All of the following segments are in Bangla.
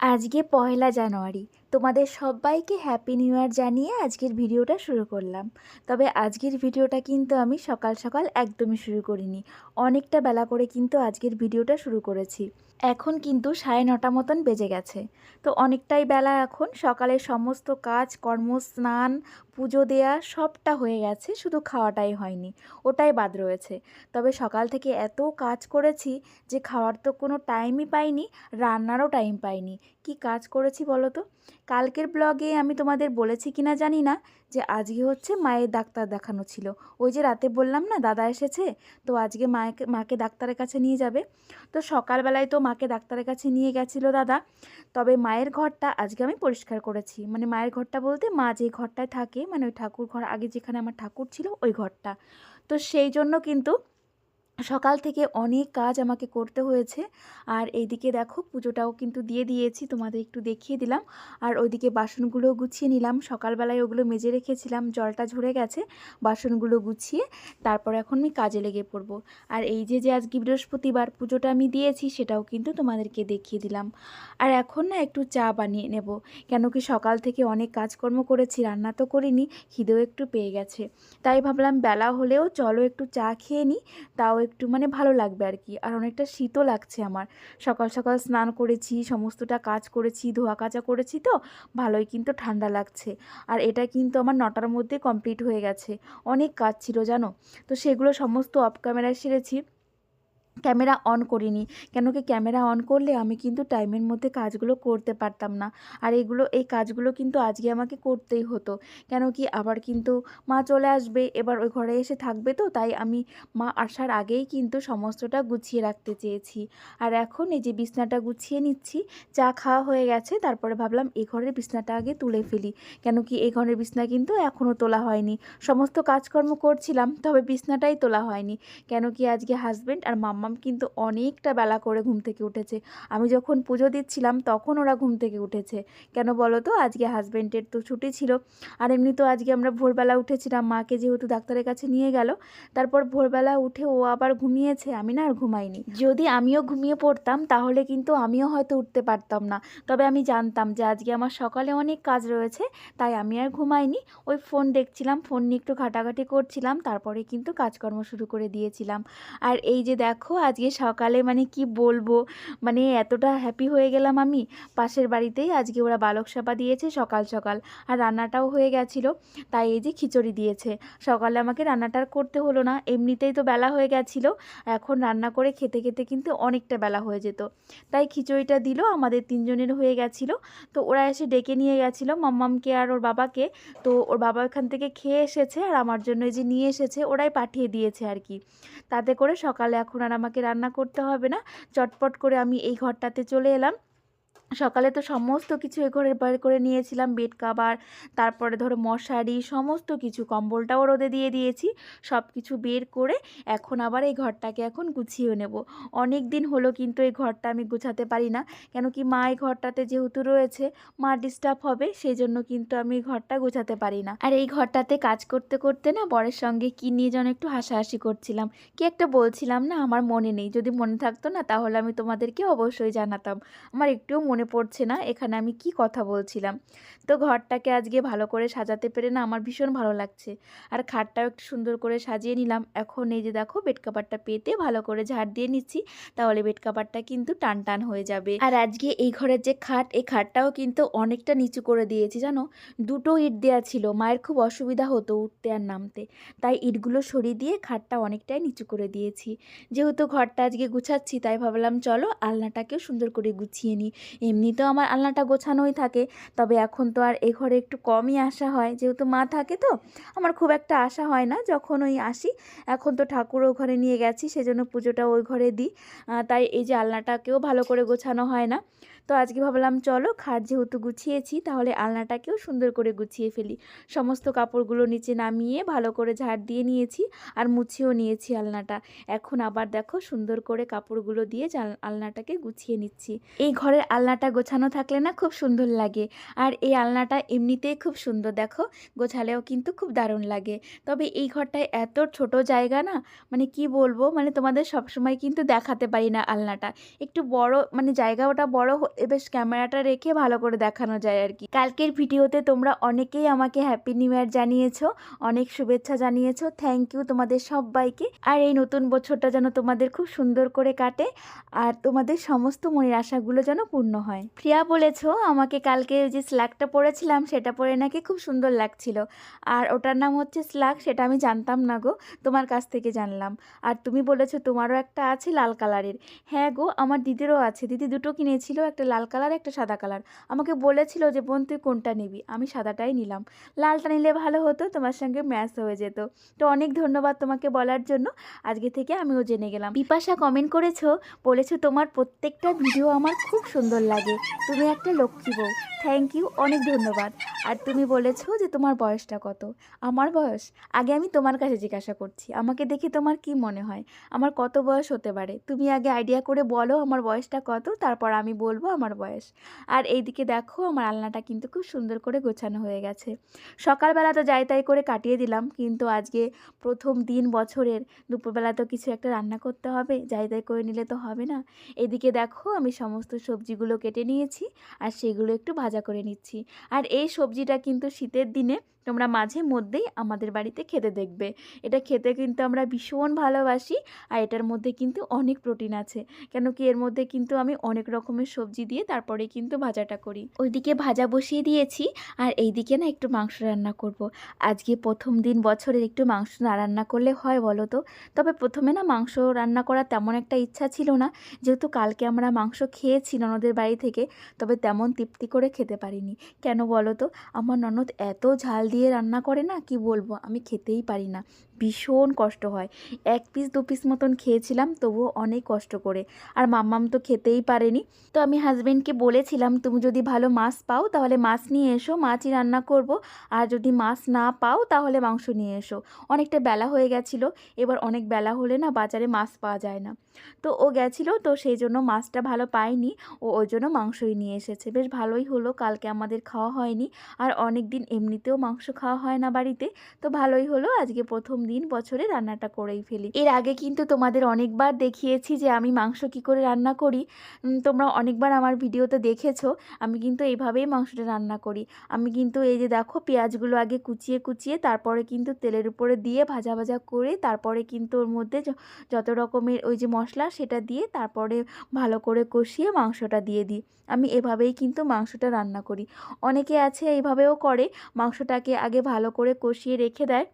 আজকে পয়লা জানুয়ারি। তোমাদের সবাইকে হ্যাপি নিউ ইয়ার জানিয়ে আজকের ভিডিওটা শুরু করলাম। তবে আজকের ভিডিওটা কিন্তু আমি সকাল সকাল একদমই শুরু করিনি। অনেকটা বেলা করে কিন্তু আজকের ভিডিওটা শুরু করেছি। এখন কিন্তু সাড়ে নটা মতন বেজে গেছে। তো অনেকটাই বেলা এখন। সকালের সমস্ত কাজ, কর্ম, স্নান, পুজো দেয়া সবটা হয়ে গেছে। শুধু খাওয়াটাই হয়নি। ওটাই বাদ রয়েছে। তবে সকাল থেকে এত কাজ করেছি যে খাওয়ার তো কোনো টাইমই পাইনি, রান্নারও টাইম পাইনি। কি কাজ করেছি বলো তো? কালকের ব্লগে আমি তোমাদের বলেছি কিনা জানি না, যে আজকে হচ্ছে মায়ের ডাক্তার দেখানো ছিল। ওই যে রাতে বললাম না, দাদা এসেছে, তো আজকে মাকে মাকে ডাক্তারের কাছে নিয়ে যাবে। তো সকালবেলায় তো মাকে ডাক্তারের কাছে নিয়ে গেছিল দাদা। তবে মায়ের ঘরটা আজকে আমি পরিষ্কার করেছি। মানে মায়ের ঘরটা বলতে মা যে ঘরটায় থাকে মানে ওই ঠাকুর ঘর আগে যেখানে আমার ঠাকুর ছিল, ওই ঘরটা। তো সেই জন্য কিন্তু সকাল থেকে অনেক কাজ আমাকে করতে হয়েছে। আর এইদিকে দেখো পুজোটাও কিন্তু দিয়ে দিয়েছি, তোমাদের একটু দেখিয়ে দিলাম। আর ওইদিকে বাসনগুলো গুছিয়ে নিলাম। সকালবেলায় ওগুলো মেজে রেখেছিলাম, জলটা ঝরে গেছে, বাসনগুলো গুছিয়ে তারপর এখন আমি কাজে লেগে পড়ব। আর এই যে যে আজকে বৃহস্পতিবার পুজোটা আমি দিয়েছি, সেটাও কিন্তু তোমাদেরকে দেখিয়ে দিলাম। আর এখন না একটু চা বানিয়ে নেব। কেন কি সকাল থেকে অনেক কাজকর্ম করেছি, রান্না তো করিনি, খিদেও একটু পেয়ে গেছে। তাই ভাবলাম বেলা হলেও চলো একটু চা খেয়ে নিই তাও একটু মানে ভালো লাগবে আর কি আর অনেকটা শীতও লাগছে আমার। সকাল সকাল স্নান করেছি, সমস্তটা কাজ করেছি, ধোয়া কাচা করেছি তো, ভালোই কিন্তু ঠান্ডা লাগছে। আর এটা কিন্তু আমার নটার মধ্যে কমপ্লিট হয়ে গেছে। অনেক কাজ ছিল জানো? তো সেগুলো সমস্ত অফ ক্যামেরায় সেরেছি। ক্যামেরা অন করিনি। কেন কি ক্যামেরা অন করলে আমি কিন্তু টাইমের মধ্যে কাজগুলো করতে পারতাম না। আর এগুলো, এই কাজগুলো কিন্তু আজকে আমাকে করতেই হতো। কেন কি আবার কিন্তু মা চলে আসবে, এবার ওই ঘরে এসে থাকবে তো, তাই আমি মা আসার আগেই কিন্তু সমস্তটা গুছিয়ে রাখতে চেয়েছি। আর এখন এই যে বিছনাটা গুছিয়ে নিচ্ছি, চা খাওয়া হয়ে গেছে, তারপরে ভাবলাম এই ঘরের বিছনাটা আগে তুলে ফেলি। কেন কি এই ঘরের বিছনা কিন্তু এখনও তোলা হয়নি। সমস্ত কাজকর্ম করছিলাম, তবে বিছনাটাই তোলা হয়নি। কেন কি আজকে হাজব্যান্ড আর মাম্মাম কিন্তু অনেকটা বেলা করে ঘুম থেকে উঠেছে। আমি যখন পুজো দিচ্ছিলাম তখন ওরা ঘুম থেকে উঠেছে। কেন বলো তো? আজকে হাজব্যান্ডের তো ছুটি ছিল। আর এমনি তো আজকে আমরা ভোরবেলা উঠেছিলাম। মাকে যেহেতু ডাক্তারের কাছে নিয়ে গেল, তারপর ভোরবেলা উঠে ও আবার ঘুমিয়েছে। আমি না আর ঘুমাইনি। যদি আমিও ঘুমিয়ে পড়তাম তাহলে কিন্তু আমিও হয়তো উঠতে পারতাম না। তবে আমি জানতাম যে আজকে আমার সকালে অনেক কাজ রয়েছে, তাই আমি আর ঘুমাইনি। ওই ফোন দেখছিলাম, ফোন নিয়ে একটু ঘাটাঘাটি করছিলাম, তারপরে কিন্তু কাজকর্ম শুরু করে দিয়েছিলাম। আর এই যে দেখো আজকে সকালে মানে কি বলব? মানে এতটা হ্যাপি হয়ে গেলাম আমি। পাশের বাড়িতেই আজকে ওরা বালক সাপা দিয়েছে সকাল সকাল। আর রান্নাটাও হয়ে গেছিল। তাই এই যে খিচুড়ি দিয়েছে। সকালে আমাকে রান্নাটা করতে হলো না। এমনিতেই তো বেলা হয়ে গেছিল। এখন রান্না করে খেতে খেতে কিন্তু অনেকটা বেলা হয়ে যেত। তাই খিচুড়িটা দিল, আমাদের তিনজনের হয়ে গেছিল। তো ওরা এসে ডেকে নিয়ে গেছিল মাম্মামকে আর ওর বাবাকে। তো ওর বাবা ওখান থেকে খেয়ে এসেছে আর আমার জন্য এই যে নিয়ে এসেছে, ওরাই পাঠিয়ে দিয়েছে আর কি। তাতে করে সকালে এখন আর আমাকে রান্না করতে হবে না। চটপট করে আমি এই ঘরটাতে চলে এলাম। সকালে তো সমস্ত কিছু এ ঘরের বের করে নিয়েছিলাম, বেড কাভার, তারপরে ধরো মশারি, সমস্ত কিছু, কম্বলটাও রোদে দিয়ে দিয়েছি সব কিছু বের করে এখন আবার এই ঘরটাকে এখন গুছিয়ে নেব। অনেক দিন হলো কিন্তু এই ঘরটা আমি গুছাতে পারি না, কেন কি মা এই ঘরটাতে যেহেতু রয়েছে, মা ডিস্টার্ব হবে সেই জন্য কিন্তু আমি এই ঘরটা গুছাতে পারি না। আর এই ঘরটাতে কাজ করতে করতে না বরের সঙ্গে কি নিয়ে যেন একটু হাসাহাসি করছিলাম। কি একটা বলছিলাম না, আমার মনে নেই, যদি মনে থাকতো না তাহলে আমি তোমাদেরকে অবশ্যই জানাতাম। আমার একটুও মনে পড়ছে না এখানে আমি কি কথা বলছিলাম? তো ঘরটাকে আজকে ভালো করে সাজাতে পেরে না আমার ভীষণ ভালো লাগছে। আর খাটটাও একটু সুন্দর করে সাজিয়ে নিলাম। এখন এই যে দেখো বেড কাভারটা পেতে ভালো করে ঝাড় দিয়ে নিচ্ছি, তাহলে বেড কাভারটা কিন্তু টান টান হয়ে যাবে। আর আজকে এই ঘরের যে খাট, এই খাটটাও কিন্তু অনেকটা নিচু করে দিয়েছি, জানো? দুটো ইট দেওয়া ছিল, মায়ের খুব অসুবিধা হতো উঠতে আর নামতে। তাই ইটগুলো সরিয়ে দিয়ে খাটটা অনেকটাই নিচু করে দিয়েছি। যেহেতু ঘরটা আজকে গুছাচ্ছি, তাই ভাবলাম চলো আলনাটাকেও সুন্দর করে গুছিয়ে নিই। এমনিতেও আমার আলনাটা গোছানোই থাকে, তবে এখন তো আর এ ঘরে একটু কমই আসা হয়। যেহেতু মা থাকে তো, আমার খুব একটা আসা হয় না। যখন ওই আসি, এখন তো ঠাকুর ও ঘরে নিয়ে গেছি, সেজন্য পুজোটা ওই ঘরে দিই। তাই এই যে আলনাটাকেও ভালো করে গোছানো হয় না। তো আজকে ভাবলাম, চলো খাট যেহেতু গুছিয়েছি, তাহলে আলনাটাকেও সুন্দর করে গুছিয়ে ফেলি। সমস্ত কাপড়গুলো নিচে নামিয়ে ভালো করে ঝাড় দিয়ে নিয়েছি আর মুছেও নিয়েছি আলনাটা। এখন আবার দেখো সুন্দর করে কাপড়গুলো দিয়ে আলনাটাকে গুছিয়ে নিচ্ছি। এই ঘরের আলনাটা গোছানো থাকলে না খুব সুন্দর লাগে। আর এই আলনাটা এমনিতেই খুব সুন্দর, দেখো গোছালেও কিন্তু খুব দারুণ লাগে। তবে এই ঘরটায় এত ছোট জায়গা না মানে কি বলব মানে তোমাদের সবসময় কিন্তু দেখাতে পারি না আলনাটা। একটু বড় মানে জায়গা ওটা বড় বেশ ক্যামেরাটা রেখে ভালো করে দেখানো যায় আর কি। কালকের ভিডিওতে তোমরা অনেকেই আমাকে হ্যাপি নিউ ইয়ার জানিয়েছো, অনেক শুভেচ্ছা জানিয়েছো। থ্যাংক ইউ তোমাদের সবাইকে। আর এই নতুন বছরটা যেন তোমাদের খুব সুন্দর করে কাটে আর তোমাদের সমস্ত মনের আশাগুলো যেন পূর্ণ হয়। প্রিয়া বলেছ, আমাকে কালকে যে স্ল্যাকটা পরেছিলাম সেটা পরে নাকি খুব সুন্দর লাগছিল। আর ওটার নাম হচ্ছে স্ল্যাক সেটা আমি জানতাম না গো, তোমার কাছ থেকে জানলাম। আর তুমি বলেছ তোমারও একটা আছে লাল কালারের। হ্যাঁ গো, আমার দিদিরও আছে। দিদি দুটো কিনেছিল, একটা লাল কালার, একটা সাদা কালার। আমাকে বলেছিল যে, বোন, তুই কোনটা নিবি? আমি সাদাটাই নিলাম। লালটা নিলে ভালো হতো, তোমার সঙ্গে ম্যাচ হয়ে যেত। তো অনেক ধন্যবাদ তোমাকে বলার জন্য। আজকে থেকে আমিও জেনে গেলাম। বিপাশা কমেন্ট করেছ, বলেছ তোমার প্রত্যেকটা ভিডিও আমার খুব সুন্দর লাগে। তুমি একটা লক্ষ্মী বউ। থ্যাংক ইউ অনেক ধন্যবাদ। আর তুমি বলেছ যে, তোমার বয়সটা কত? আমার বয়স? আগে আমি তোমার কাছে জিজ্ঞাসা করছি। আমাকে দেখে তোমার কি মনে হয়? আমার কত বয়স হতে পারে? তুমি আগে আইডিয়া করে বলো আমার বয়সটা কত, তারপর আমি বলব আমার বয়স। আর এইদিকে দেখো আমার আলনাটা কিন্তু খুব সুন্দর করে গোছানো হয়ে গেছে। সকালবেলা তো যাই তাই করে কাটিয়ে দিলাম, কিন্তু আজকে প্রথম দিন বছরের, দুপুরবেলা তো কিছু একটা রান্না করতে হবে, যাই তাই করে নিলে তো হবে না। এদিকে দেখো আমি সমস্ত সবজিগুলো কেটে নিয়েছি, আর সেগুলো একটু ভাজা করে নিচ্ছি। আর এই সবজিটা কিন্তু শীতের দিনে তোমরা মাঝে মধ্যেই আমাদের বাড়িতে খেতে দেখবে। এটা খেতে কিন্তু আমরা ভীষণ ভালোবাসি, আর এটার মধ্যে কিন্তু অনেক প্রোটিন আছে। কেন কি এর মধ্যে কিন্তু আমি অনেক রকমের সবজি দিয়ে তারপরে কিন্তু ভাজাটা করি। ওইদিকে ভাজা বসিয়ে দিয়েছি আর এইদিকে না একটু মাংস রান্না করব। আজকে প্রথম দিন বছরের একটু মাংস না রান্না করলে হয় বলো তো? তবে প্রথমে না মাংস রান্না করার তেমন একটা ইচ্ছা ছিল না। যেহেতু কালকে আমরা মাংস খেয়েছি ননদের বাড়ি থেকে, তবে তেমন তৃপ্তি করে খেতে পারিনি। কেন বলো তো? আমার ননদ এত ঝাল দিয়ে রান্না করে না, কি বলব? আমি খেতেই পারি না। ভীষণ কষ্ট হয়। এক পিস দু পিস মতন খেয়েছিলাম, তবুও অনেক কষ্ট করে। আর মাম্মাম তো খেতেই পারেনি। তো আমি হাজব্যান্ডকে বলেছিলাম, তুমি যদি ভালো মাছ পাও, তাহলে মাছ নিয়ে এসো, মাছই রান্না করব। আর যদি মাছ না পাও, তাহলে মাংস নিয়ে এসো। অনেকটা বেলা হয়ে গেছিল। এবার অনেক বেলা হলে না, বাজারে মাছ পাওয়া যায় না। তো ও গেছিল, তো সেই জন্য মাছটা ভালো পায়নি। ও ওই জন্য মাংসই নিয়ে এসেছে। বেশ ভালোই হলো, কালকে আমাদের খাওয়া হয়নি। আর অনেক দিন এমনিতেও মাংস খাওয়া হয় না বাড়িতে। তো ভালোই হলো, আজকে প্রথম দিন বছরে রান্নাটা করেই ফেলি। এর আগে কিন্তু তোমাদের অনেকবার দেখিয়েছি যে আমি মাংস কি করে রান্না করি। তোমরা অনেকবার আমার ভিডিওতে দেখেছ, আমি কিন্তু এইভাবেই মাংসটা রান্না করি। আমি কিন্তু এই যে দেখো, পেঁয়াজগুলো আগে কুচিয়ে কুচিয়ে, তারপরে কিন্তু তেলের উপরে দিয়ে ভাজা ভাজা করে, তারপরে কিন্তু ওর মধ্যে যত রকমের ওই যে মশলা সেটা দিয়ে তারপরে ভালো করে কষিয়ে মাংসটা দিয়ে দিই। আমি এভাবেই কিন্তু মাংসটা রান্না করি। অনেকে আছে এইভাবেও করে, মাংসটাকে আগে ভালো করে কষিয়ে রেখে দেয়।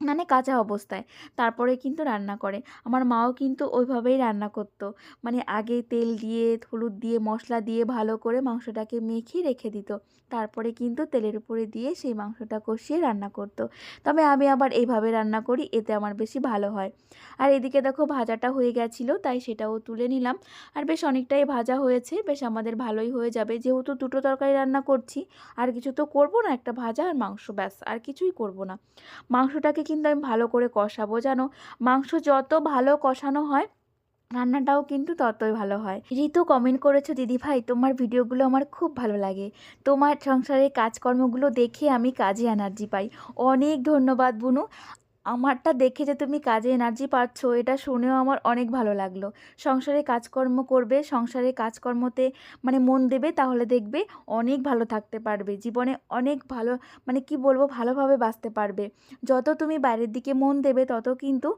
মানে কাঁচা অবস্থায়। তারপরে কিন্তু রান্না করে। আমার মাও কিন্তু ওইভাবেই রান্না করতো। মানে আগে তেল দিয়ে, হলুদ দিয়ে, মশলা দিয়ে ভালো করে মাংসটাকে মেখে রেখে দিত। তারপরে কিন্তু তেলের উপরে দিয়ে সেই মাংসটা কষিয়ে রান্না করতো। তবে আমি আবার এইভাবে রান্না করি, এতে আমার বেশি ভালো হয়। আর এদিকে দেখো ভাজাটা হয়ে গেছিল, তাই সেটাও তুলে নিলাম। আর বেশ অনেকটাই ভাজা হয়েছে, বেশ আমাদের ভালোই হয়ে যাবে। যেহেতু দুটো তরকারি রান্না করছি, আর কিছু তো করব না, একটা ভাজা আর মাংস, ব্যাস। আর কিছুই করব না। মাংসটাকে কিন্তু আমি ভালো করে কষাবো। জানো, মাংস যত ভালো কষানো হয়, রান্নাটাও কিন্তু ততই ভালো হয়। ঋতু কমেন্ট করেছ দিদি ভাই তোমার ভিডিওগুলো আমার খুব ভালো লাগে। তোমার সংসারের কাজকর্মগুলো দেখে আমি কাজে এনার্জি পাই। অনেক ধন্যবাদ, বুনু। আমারটা দেখে যে তুমি কাজে এনার্জি পাচ্ছ, এটা শুনেও আমার অনেক ভালো লাগল। সংসারে কাজকর্ম করবে, সংসারে কাজকর্মতে মানে মন দেবে, তাহলে দেখবে অনেক ভালো থাকতে পারবে। জীবনে অনেক ভালো মানে কি বলব, ভালোভাবে বাঁচতে পারবে। যত তুমি বাইরের দিকে মন দেবে, তত কিন্তু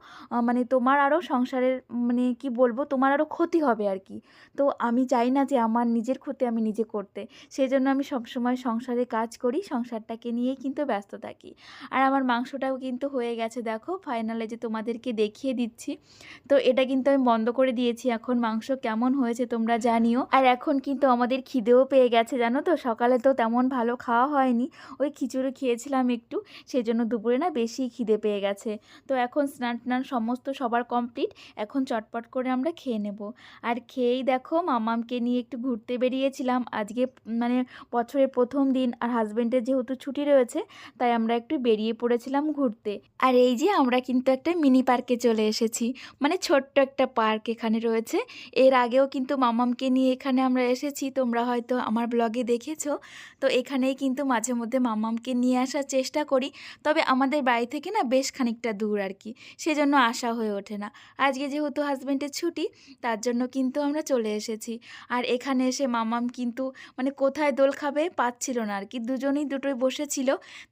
মানে তোমার আরও সংসারের মানে কি বলব, তোমার আরও ক্ষতি হবে আর কি। তো আমি চাই না যে আমার নিজের ক্ষতি আমি নিজে করতে। সেই জন্য আমি সবসময় সংসারে কাজ করি, সংসারটাকে নিয়েই কিন্তু ব্যস্ত থাকি। আর আমার মাংসটাও কিন্তু হয়ে গেছে দেখো ফাইনালে যে তোমাদেরকে দেখিয়ে দিচ্ছি। তো এটা কিন্তু আমি বন্ধ করে দিয়েছি। এখন মাংস কেমন হয়েছে তোমরা জানিও। আর এখন কিন্তু আমাদের খিদেও পেয়ে গেছে, জানো তো? সকালে তো তেমন ভালো খাওয়া হয়নি। ওই খিচুড়ি খেয়েছিলাম একটু সেই জন্য দুপুরে না বেশি খিদে পেয়ে গেছে। তো এখন স্নান টান সমস্ত সবার কমপ্লিট এখন চটপট করে আমরা খেয়ে নেব। আর খেয়েই দেখো, মামামকে নিয়ে একটু ঘুরতে বেরিয়েছিলাম। আজকে মানে বছরের প্রথম দিন, আর হাজব্যান্ডের যেহেতু ছুটি রয়েছে, তাই আমরা একটু বেরিয়ে পড়েছিলাম ঘুরতে। আর এই এই যে আমরা কিন্তু একটা মিনি পার্কে চলে এসেছি। মানে ছোট্ট একটা পার্ক এখানে রয়েছে। এর আগেও কিন্তু মামামকে নিয়ে এখানে আমরা এসেছি। তোমরা হয়তো আমার ব্লগে দেখেছ। তো এখানেই কিন্তু মাঝে মধ্যে মামামকে নিয়ে আসার চেষ্টা করি। তবে আমাদের বাড়ি থেকে না বেশ খানিকটা দূর আর কি। সেজন্য আসা হয়ে ওঠে না। আজকে যেহেতু হাজব্যান্ডের ছুটি, তার জন্য কিন্তু আমরা চলে এসেছি। আর এখানে এসে মামাম কিন্তু মানে কোথায় দোল খাবে পাচ্ছিল না আর কি। দুজনেই দুটোই বসেছিল।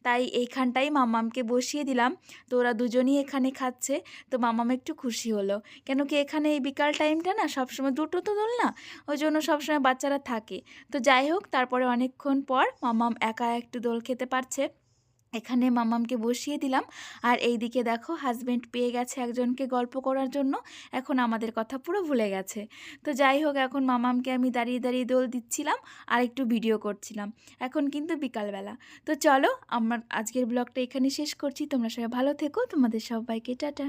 তাই এইখানটাই মামামকে বসিয়ে দিলাম। তো ওরা দুজনই এখানে খাচ্ছে। তো মামাম একটু খুশি হলো। কেন কি এখানে এই বিকাল টাইমটা না সবসময় দুটো তো দোল না ওই জন্য সবসময় বাচ্চারা থাকে। তো যাই হোক, তারপরে অনেকক্ষণ পর মামাম একা একটু দোল খেতে পারছে। এখানে মামামকে বসিয়ে দিলাম। আর এই দিকে দেখো হাজব্যান্ড পেয়ে গেছে একজনকে গল্প করার জন্য। এখন আমাদের কথা পুরো ভুলে গেছে। তো যাই হোক, এখন মামামকে আমি দাঁড়িয়ে দাঁড়িয়ে দোল দিচ্ছিলাম আর একটু ভিডিও করছিলাম। এখন কিন্তু বিকালবেলা। তো চলো, আমার আজকের ব্লগটা এখানে শেষ করছি। তোমরা সবাই ভালো থেকো। তোমাদের সবাইকে, টাটা।